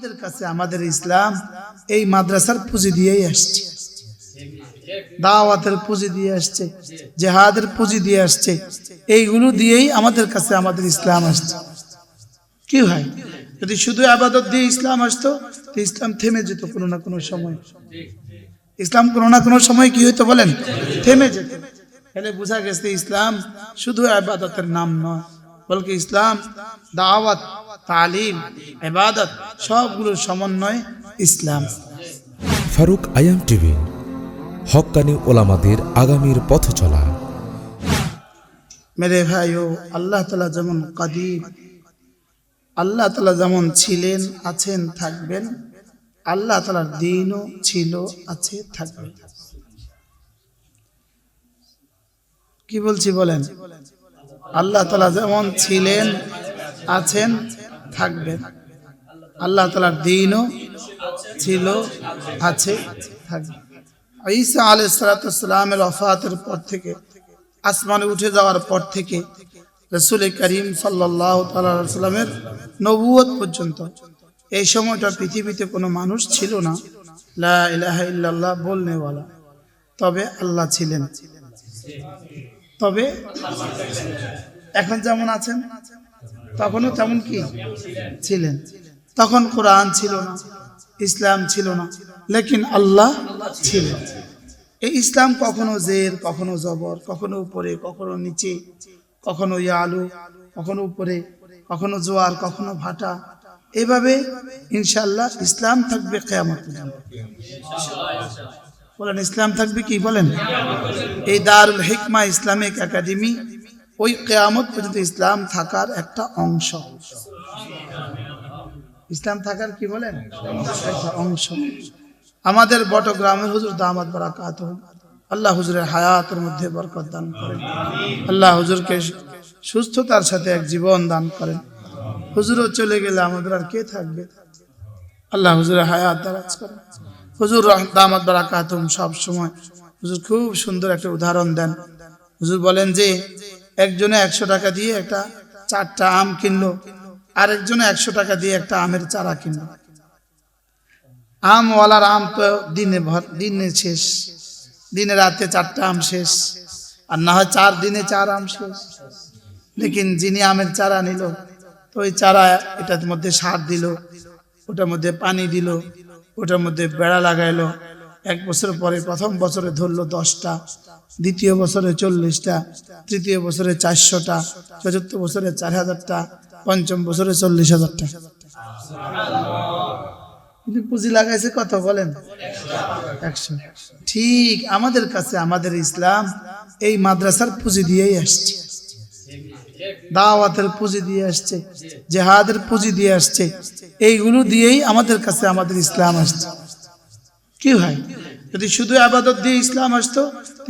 আমাদের কাছে, আমাদের ইসলাম এই মাদ্রাসার পুঁজি দিয়েই আসছে। দাওয়াতের পুঁজি দিয়ে আসছে, জেহাদের পুঁজি দিয়ে আসছে, এইগুলো দিয়েই আমাদের কাছে, আমাদের ইসলাম আসছে। কি হয়? যদি শুধু আবাদত দিয়ে ইসলাম আসতো ইসলাম থেমে যেত কোনো না কোনো সময়। ইসলাম কোনো না কোনো সময় কি হইতো বলেন? থেমে যেত। তাহলে বোঝা গেছে ইসলাম শুধু আবাদতের নাম নয় বলকে ইসলাম দাওয়াত তালিম এবাদত সবগুলোর সমন্বয় ইসলাম। ফারুক আয়াম টিভি হকানি ওলামাদের আগামীর পথ চলা। মেরে ভাইও আল্লাহ তালা যেমন কাদির আল্লাহ তালা যেমন ছিলেন আছেন থাকবেন আল্লাহ তালার দিনও ছিল আছে থাকবে। কি বলছি বলেন? আল্লাহ তালা যেমন ছিলেন আছেন থাকবেন আল্লাহ তালার দিনও ছিল, আছে, থাকবে। ঈসা আলাইসালামের অফাতের পর থেকে, আসমানে উঠে যাওয়ার পর থেকে রসুল করিম সাল্লাহ সাল্লামের নবুয়ত পর্যন্ত, এই সময়টা পৃথিবীতে কোনো মানুষ ছিল না। লা ইলাহা বলনেওয়ালা তবে আল্লাহ ছিলেন। তবে এখন যেমন আছেন তখনও তেমন কি? ছিলেন। তখন কোরআন ছিল না, ইসলাম ছিল না, লেকিন আল্লাহ ছিলেন। এই ইসলাম কখনো জের, কখনো জবর, কখনো উপরে, কখনো নিচে, কখনো ইয়ালু, কখনো উপরে, কখনো জোয়ার, কখনো ভাটা। এভাবে ইনশাল্লাহ ইসলাম থাকবে কেয়ামত। বলেন, ইসলাম থাকবে কি বলেন? এই দারুল হিকমা ইসলামিক একাডেমি ওই কেয়ামত পর্যন্ত ইসলাম থাকার একটা অংশ। ইসলাম থাকার কি বলেন? একটা অংশ। আমাদের বটগ্রামের হুজুর দামাত বারাকাত আল্লাহ হুজুরের হায়াতের মধ্যে বরকত দান করেন। আল্লাহ হুজুরকে সুস্থতার সাথে এক জীবন দান করেন। হুজুরও চলে গেলে আমাদের আর কে থাকবে? আল্লাহ হুজুরের হায়াত দারাজ করেন। হুজুর দামাত বারাকাতুম সব সময় হুজুর খুব সুন্দর একটা উদাহরণ দেন। হুজুর বলেন যে একজনে একশো টাকা দিয়ে একটা চারটা আম কিনলো, আরেকজনে একশো টাকা দিয়ে একটা আমের চারা কিনলো। আমওয়ালার আম তো দিনে দিনে শেষ, দিনে রাতে চারটা আম শেষ, আর না হয় চার দিনে চার আম শেষ। লেকিন যিনি আমের চারা নিল, তো ওই চারা এটার মধ্যে সার দিল, ওটার মধ্যে পানি দিল, ওটার মধ্যে বেড়া লাগাইলো এক বছর পরে প্রথম বছরে ধরলো দশটা, দ্বিতীয় বছরে চল্লিশটা, তৃতীয় বছরে চারশোটা, চতুর্থ বছরে চার হাজারটা পঞ্চম বছরে চল্লিশ হাজারটা কিন্তু পুঁজি লাগাইছে কত বলেন? একশো। ঠিক, আমাদের কাছে, আমাদের ইসলাম এই মাদ্রাসার পুঁজি দিয়েই আসছে। দাওয়াতের পুঁজি দিয়ে আসছে, জেহাদের পুঁজি দিয়ে আসছে। এইগুলো দিয়েই আমাদের কাছে, আমাদের ইসলাম আসছে। কি হয়? যদি শুধু আবাদত দিয়ে ইসলাম আসতো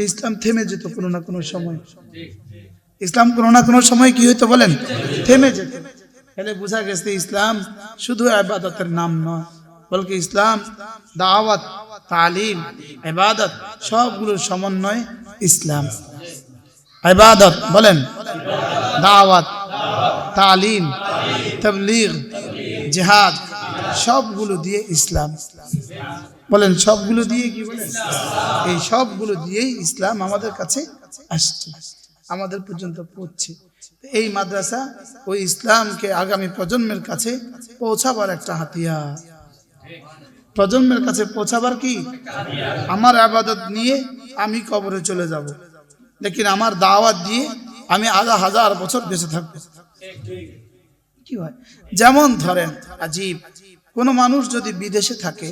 ইসলাম থেমে যেত কোনো না কোনো সময়। ইসলাম কোনো না কোনো সময় কি হইতো বলেন? থেমে যেত। তাহলে বোঝা গেছে ইসলাম শুধু আবাদতের নাম নয় বলকে ইসলাম, দাওয়াত, তালিম এবাদত সবগুলোর সমন্বয় ইসলাম। ইবাদত বলেন, দাওয়াত, তালিম, তবলিগ, জেহাদ সবগুলো দিয়ে ইসলাম ইসলাম। বলেন, সবগুলো দিয়ে কি বলেন? এই সবগুলো দিয়েই ইসলাম আমাদের কাছে আসছে, আমাদের পর্যন্ত পৌঁছছে এই মাদ্রাসা ওই ইসলামকে আগামী প্রজন্মের কাছে পৌঁছাবার একটা হাতিয়ার। প্রজন্মের কাছে পৌঁছাবার কি? আমার আবাদত নিয়ে আমি কবরে চলে যাব। লেকিন আমার দাওয়াত দিয়ে আমি আধা হাজার বছর বেঁচে থাকব। কি হয়? যেমন ধরেন, আজীব, কোনো মানুষ যদি বিদেশে থাকে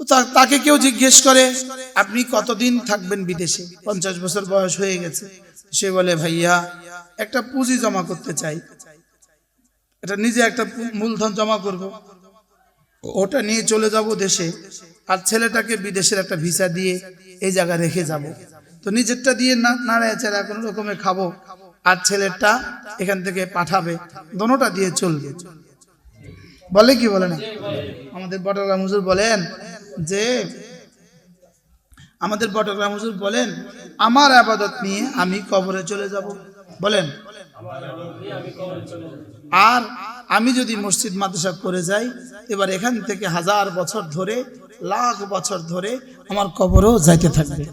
তো তাকে কেউ জিজ্ঞেস করে, আপনি কতদিন থাকবেন বিদেশে? পঞ্চাশ বছর বয়স হয়ে গেছে। সে বলে, ভাইয়া, একটা পুঁজি জমা করতে চাই। এটা নিজে একটা মূলধন জমা করব। ওটা নিয়ে চলে যাব দেশে আর ছেলেটাকে বিদেশের একটা ভিসা দিয়ে এই জায়গায় রেখে যাব। তো নিজেরটা দিয়ে না নাড়ায় চাড়া কোনো রকমে খাব আর ছেলেরটা এখান থেকে পাঠাবে, দোনোটা দিয়ে চলবে। বলে কি বলে না? আমাদের বটগ্রাম হুজুর বলেন যে আমাদের বটগ্রাম হুজুর বলেন, আমার আবাদত নিয়ে আমি কবরে চলে যাব। বলেন। আর আমি যদি মসজিদ, মাদ্রাসা করে যাই, এবার এখান থেকে হাজার বছর ধরে, লাখ বছর ধরে আমার কবরও যাইতে থাকবে।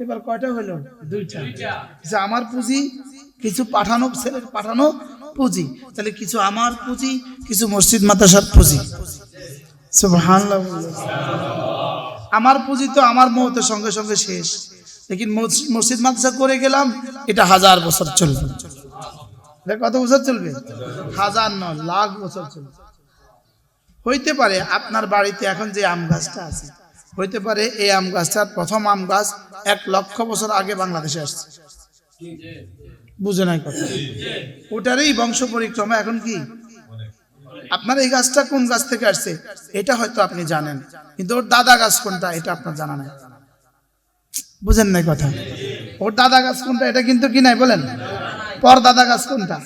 এবার কয়টা হলো? দুইটা। যে আমার পুঁজি, কিছু পাঠানো, ছেলের পাঠানো পুঁজি, তাহলে কিছু আমার পুঁজি, কিছু মসজিদ, মাদ্রাসার পুঁজি। আমার পুঁজি তো আমার মহতের সঙ্গে সঙ্গে শেষ। লেকিন মস- মসজিদ মাদ্রাসা করে গেলাম এটা হাজার বছর চলবে। কত বছর চলবে? হাজার নয় লাখ বছর চলবে। হইতে পারে আপনার বাড়িতে এখন যে আম গাছটা আছে হইতে পারে এই আম গাছটার প্রথম আম গাছ এক লক্ষ বছর আগে বাংলাদেশে আসছে। বুঝে নাই কথা? ওটারই বংশ পরিক্রমা এখন কি? আপনার এই গাছটা কোন গাছ থেকে আসছে? এটা হয়তো আপনি জানেন। কিন্তু ওর দাদা গাছ কোনটা, এটা আপনার জানা নাই। বুঝেন নাই কথা? ওর দাদা গাছ কোনটা, এটা কিন্তু কি নাই বলেন? পর দাদা গাছ কোনটা?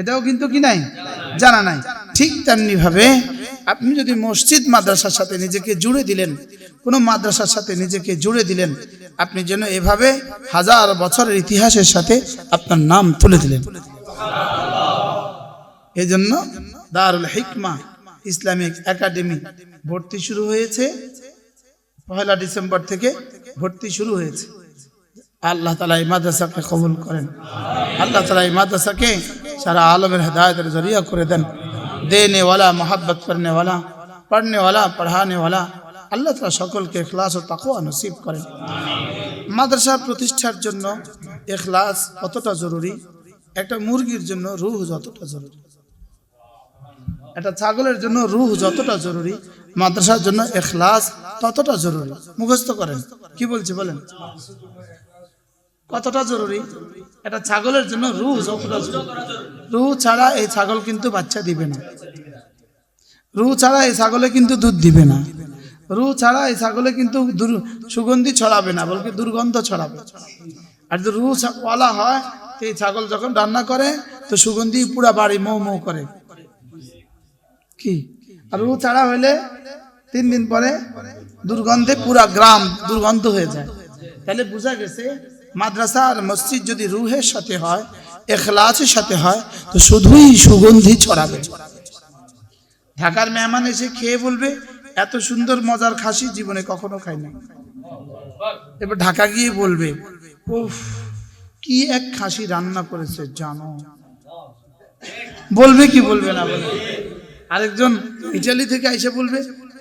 এটাও কিন্তু কি নাই? জানা নাই। ঠিক তেমনি ভাবে আপনি যদি মসজিদ, মাদ্রাসার সাথে নিজেকে জুড়ে দিলেন, কোনো মাদ্রাসার সাথে নিজেকে জুড়ে দিলেন, আপনি যেন এভাবে হাজার বছরের ইতিহাসের সাথে আপনার নাম তুলে দিলেন। এই জন্য দারুল হিকমা, ইসলামিক একাডেমি ভর্তি শুরু হয়েছে। পহেলা ডিসেম্বর থেকে ভর্তি শুরু হয়েছে। আল্লাহ তালা এই মাদ্রাসাকে কবুল করেন। আল্লাহ তালা এই মাদ্রাসাকে সারা আলমের হদায়তের জরিয়া করে দেন। দেওয়ালা ওয়ালা মোহাব্বত করনে পড়নেওয়ালা পড়ানেওয়ালা পড়ানে আল্লাহ তালা সকলকে এখলাস ও তাকুয়া নসিব করেন। মাদ্রাসা প্রতিষ্ঠার জন্য এখলাস কতটা জরুরি? একটা মুরগির জন্য রুহ যতটা জরুরি? একটা ছাগলের জন্য রুহ যতটা জরুরি, মাদ্রাসার জন্য এখলাস ততটা জরুরি। মুখস্থ করেন। কি বলছি বলেন? কতটা জরুরি? একটা ছাগলের জন্য রুহ যতটা জরুরি। রুহ ছাড়া এই ছাগল কিন্তু বাচ্চা দিবে না। রুহ ছাড়া এই ছাগলে কিন্তু দুধ দিবে না। রুহ ছাড়া এই ছাগলে কিন্তু সুগন্ধি ছড়াবে না বলকে দুর্গন্ধ ছড়াবে। আর যদি ছা- ওয়ালা হয়, তো এই ছাগল যখন রান্না করে, তো সুগন্ধি পুরা বাড়ি মৌ মৌ করে। কি? আর রুহ ছাড়া হইলে তিন দিন পরে দুর্গন্ধে পুরা গ্রাম দুর্গন্ধ হয়ে যায়। তাহলে বোঝা গেছে, মাদ্রাসা আর মসজিদ যদি রুহের সাথে হয়, এখলাসের সাথে হয়, তো শুধুই সুগন্ধি ছড়াবে। ঢাকার মেহমান এসে খেয়ে বলবে, এত সুন্দর মজার খাসি জীবনে কখনো খাই না এবার ঢাকা গিয়ে বলবে, উফ, কি এক খাসি রান্না করেছে জানো? বলবে কি বলবে না বলবে? আরেকজন ইটালি থেকে এসে বলবে,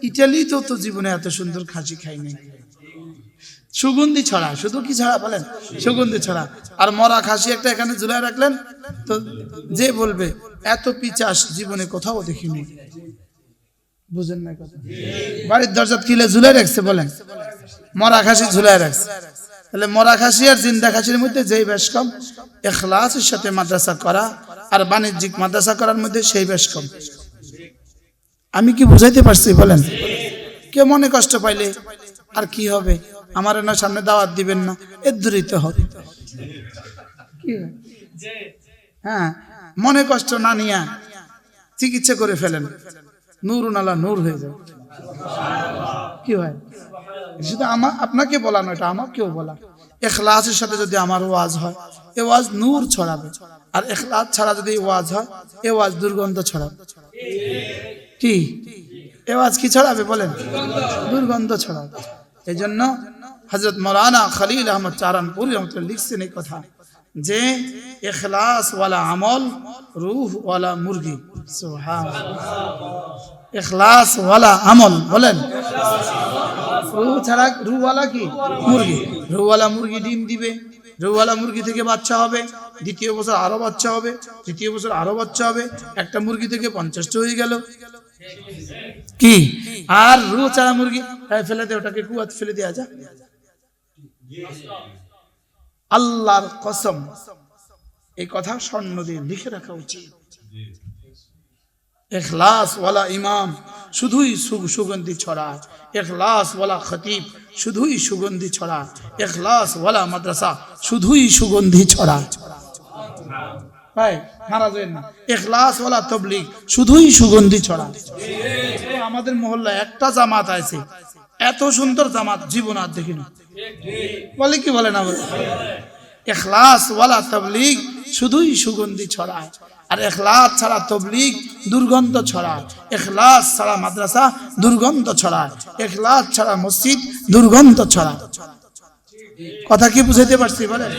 ইটালি তো তো জীবনে এত সুন্দর খাসি খাই নাই। সুগন্ধি ছড়া, শুধু কি ছড়া বলেন? সুগন্ধি ছড়া। আর মরা খাসি একটা এখানে ঝুলাই রাখলেন, তো যে বলবে, এত পিচাস জীবনে কোথাও দেখিনি। বুঝেন না কথা। বাড়ির দরজা কিলে ঝুলাই রাখছে বলেন? মরা খাসি ঝুলাই রাখছে। তাহলে মরা খাসি আর জিন্দা খাসির মধ্যে যেই বেশ কম, এখলাসের সাথে মাদ্রাসা করা আর বাণিজ্যিক মাদ্রাসা করার মধ্যে সেই বেশ কম। আমি কি বুঝাইতে পারছি, বলেন? কে মনে কষ্ট পাইলে? আর কি হবে? আমার না সামনে দাওয়াত দিবেন না। এর দূরিত হবে? হ্যাঁ মনে কষ্ট না নিয়া চিকিৎসা করে ফেলেন। নূর নালা নূর হয়ে যায় কি হয়? শুধু আমার আপনাকে বলা নয়, এটা আমাকেও বলা। এখলাসের সাথে যদি আমার ওয়াজ হয়, এ ওয়াজ নূর ছড়াবে। আর এখলাস ছাড়া যদি ওয়াজ হয়, এ ওয়াজ দুর্গন্ধ ছড়াবে। কি? এওয়াজ ওয়াজ কি ছড়াবে বলেন? দুর্গন্ধ ছড়াবে। এই জন্য হজরত মৌলানা খলিল আহমদ চারানপুরি রহমতুল্লাহ লিখছেন এই কথা যে এখলাস ওয়ালা আমল, রুহ ওয়ালা মুরগি। সুবহান এখলাস ওয়ালা আমল বলেন। রুহ ছাড়া রুহওয়ালা কি? মুরগি। রুহওয়ালা মুরগি ডিম দিবে। রুহওয়ালা মুরগি থেকে বাচ্চা হবে। দ্বিতীয় বছর আরও বাচ্চা হবে। তৃতীয় বছর আরও বাচ্চা হবে। একটা মুরগি থেকে পঞ্চাশটা হয়ে গেল। কি? আর রুহ ছাড়া মুরগি ফেলে দে ওটাকে, কুয়াত ফেলে দেওয়া যা আল্লাহর কসম, এই কথা স্বর্ণ দিয়ে লিখে রাখা উচিত। এখলাস ওয়ালা ইমাম, শুধুই সুগন্ধি ছড়ায় এখলাস ওয়ালা খতিব, শুধুই সুগন্ধি ছড়ায় এখলাস ওয়ালা মাদ্রাসা, শুধুই সুগন্ধি ছড়ায় আমাদের মহল্লায় একটা জামাত আছে। এত সুন্দর জামাত, জীবন আর দেখিনি। বলে কি বলে না বলে? এখলাস ওয়ালা তবলিগ, শুধুই সুগন্ধি ছড়ায় আর এখলাস ছাড়া তবলিগ, দুর্গন্ধ ছড়ায় এখলাস ছাড়া মাদ্রাসা, দুর্গন্ধ ছড়ায় এখলাস ছাড়া মসজিদ, দুর্গন্ধ ছড়ায় কথা কি বুঝাইতে পারছি বলেন?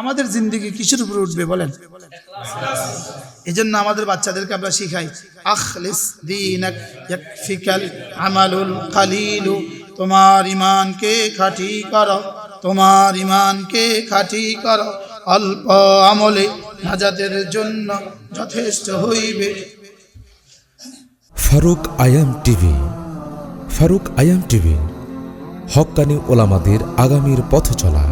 আমাদের জিন্দগি কিসের উপরে উঠবে বলেন? এই জন্য আমাদের বাচ্চাদেরকে আমরা শিখাই, আখলিস ইয়াকফিকাল আমালুল তোমার ইমানকে খাঁটি করো, তোমার ইমানকে খাঁটি করো। অল্প আমলে নাজাতের জন্য যথেষ্ট হইবে। ফারুক আয়াম টিভি, ফারুক আয়াম টিভি হক্কানি ওলামাদের আগামীর পথ চলা